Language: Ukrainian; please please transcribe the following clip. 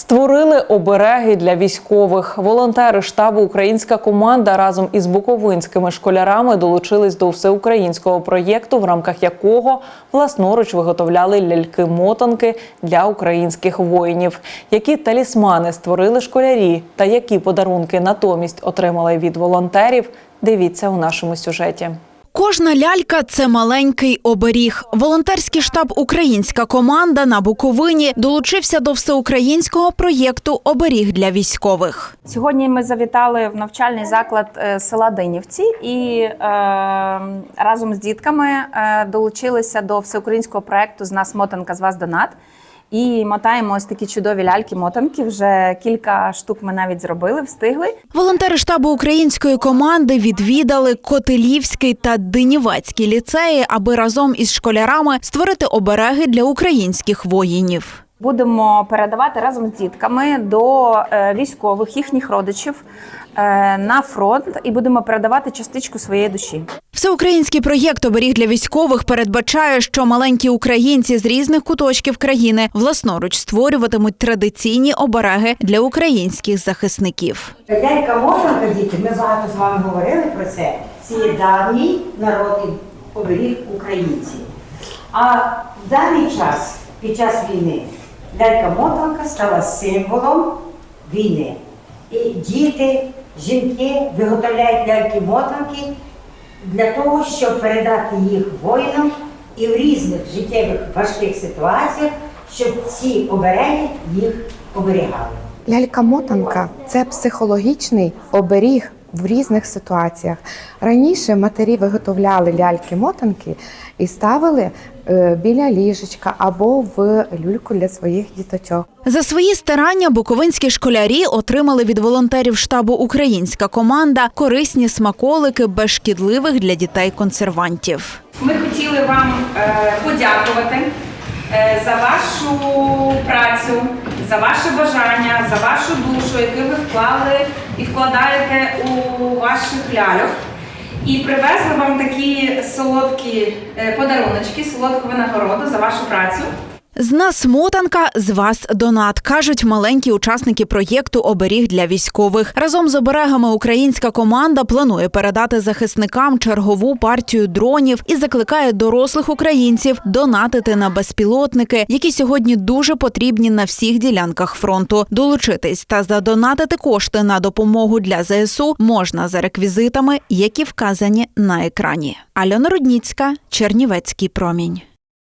Створили обереги для військових. Волонтери штабу Українська команда разом із буковинськими школярами долучились до всеукраїнського проєкту, в рамках якого власноруч виготовляли ляльки-мотанки для українських воїнів. Які талісмани створили школярі та які подарунки натомість отримали від волонтерів? Дивіться у нашому сюжеті. Кожна лялька це маленький оберіг. Волонтерський штаб Українська команда на Буковині долучився до всеукраїнського проєкту Оберіг для військових. Сьогодні ми завітали в навчальний заклад е, села Динівці і е, разом з дітками е, долучилися до всеукраїнського проекту з нас мотанка з вас донат. І мотаємо ось такі чудові ляльки-мотанки. Вже кілька штук ми навіть зробили, встигли. Волонтери штабу української команди відвідали Котелівський та Денівецький ліцеї, аби разом із школярами створити обереги для українських воїнів. Будемо передавати разом з дітками до е, військових, їхніх родичів е, на фронт, і будемо передавати частичку своєї душі. Всеукраїнський проєкт оберіг для військових передбачає, що маленькі українці з різних куточків країни власноруч створюватимуть традиційні обереги для українських захисників. Лялька мотанка, діти, ми багато з вами говорили про це. Це давній народний оберіг українців. А в даний час, під час війни, лялька мотанка стала символом війни. І діти, жінки виготовляють ляльки-мотанки для того, щоб передати їх воїнам і в різних життєвих важких ситуаціях, щоб ці обереги їх оберігали. Лялька-мотанка це психологічний оберіг в різних ситуаціях. Раніше матері виготовляли ляльки-мотанки і ставили е, біля ліжечка або в люльку для своїх діточок. За свої старання буковинські школярі отримали від волонтерів штабу Українська команда корисні смаколики без шкідливих для дітей консервантів. Ми хотіли вам е, подякувати е, за вашу працю, за ваше бажання, за вашу душу, яку ви вклали і вкладаєте у ваших ляльок. І привезли вам такі солодкі е, подаруночки, солодку винагороду за вашу працю. З нас мотанка, з вас донат, кажуть маленькі учасники проєкту Оберіг для військових. Разом з оберегами українська команда планує передати захисникам чергову партію дронів і закликає дорослих українців донатити на безпілотники, які сьогодні дуже потрібні на всіх ділянках фронту. Долучитись та задонатити кошти на допомогу для ЗСУ можна за реквізитами, які вказані на екрані. Альона Рудніцька, Чернівецький промінь.